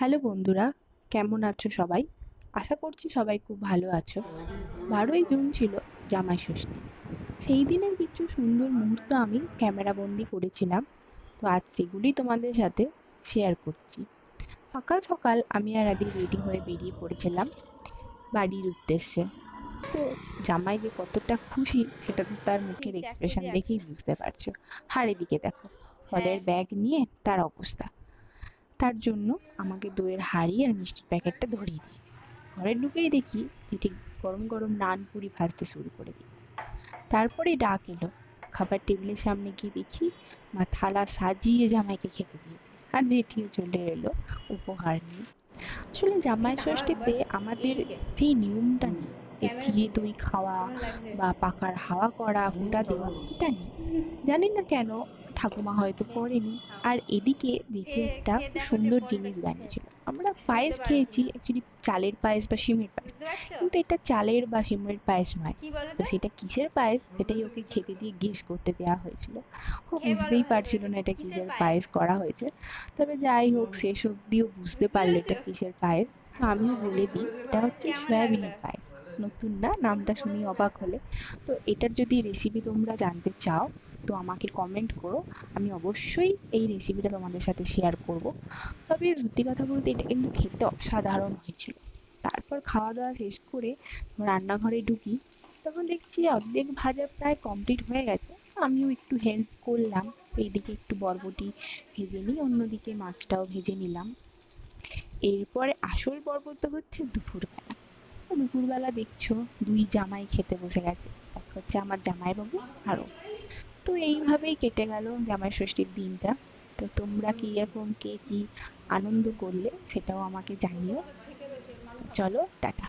Hello বন্ধুরা কেমন আছো সবাই? আশা করছি সবাই খুব ভালো আছো। বারোই জুন ছিল জামাই ষষ্ঠী। সেই দিনের কিছু সুন্দর মুহূর্ত আমি ক্যামেরা বন্দি করেছিলাম। তো আজ সেগুলি তোমাদের সাথে শেয়ার করছি। সকাল সকাল আমি আর আদি রেডি হয়ে বেরিয়ে পড়েছিলাম বাড়ির উদ্দেশ্যে। তো জামাই যে কতটা খুশি সেটা তো তার মুখের এক্সপ্রেশন দেখেই বুঝতে পারছ। আর এদিকে দেখো ফলের ব্যাগ নিয়ে তার অবস্থা। তার জন্য আমাকে দইয়ের হাঁড়ি আর মিষ্টির প্যাকেটটা ধরিয়ে দিয়েছে। ঘরে ঢুকেই দেখি ঠিক গরম গরম নান পুরি ভাজতে শুরু করে দিয়েছে। তারপরে ডাক এলো। খাবার টেবিলের সামনে গিয়ে দেখি মা থালা সাজিয়ে জামাইকে খেতে দিয়েছে আর জেঠিও চলে এলো উপহার নিয়ে। আসলে জামাই ষষ্ঠীতে আমাদের যে নিয়মটা নেই চিড়ে দই খাওয়া বা পাকার হাওয়া করা ফুটা দেওয়া, এটা নেই। জানি না কেন? ঠাকুমা হয়তো করেনি আর এদিকে জেঠু একটা সুন্দর জিনিস বানিয়েছিল। আমরা পায়েস খেয়েছি অ্যাকচুয়ালি চালের পায়েস বা সিমের পায়েস। কিন্তু এটা চালের বা সিমের পায়েস নয়। তো সেটা কিসের পায়েস? সেটাই ওকে খেতে দিয়ে গেস করতে দেওয়া হয়েছিল। ও বুঝতেই পারছিল না এটা কিসের পায়েস? করা হয়েছে। তবে যাই হোক শেষ অব্দিও বুঝতে পারল এটা? কিসের পায়েস। আমিও বলে দিই এটা হচ্ছে সয়াবিনের পায়েস। নতুন না, নামটা শুনি অবাক হলে। তো এটার যদি রেসিপি তোমরা জানতে চাও, তো আমাকে কমেন্ট করো। আমি অবশ্যই এই রেসিপিটা তোমাদের সাথে শেয়ার করব। তবে সত্যি কথা বলতে এটা কিন্তু খেতে অসাধারণ হয়েছিল। তারপর খাওয়া দাওয়া শেষ করে রান্নাঘরে ঢুকি। তখন দেখছি অর্ধেক ভাজা প্রায় কমপ্লিট হয়ে গেছে। আমিও একটু হেল্প করলাম। এইদিকে একটু বরবটি ভেজে নিই, অন্যদিকে মাছটাও ভেজে নিলাম। এরপরে আসল পর্ব তো হচ্ছে দুপুরবেলা। দুপুরবেলা দেখছ দুই জামাই খেতে বসে গেছে। এক হচ্ছে আমার জামাই বাবু আরও তো এইভাবেই কেটে গেল জামাই ষষ্ঠীর দিনটা। তো তোমরা কি এরকম কে কি আনন্দ করলে সেটাও আমাকে জানিও। চলো, টাটা।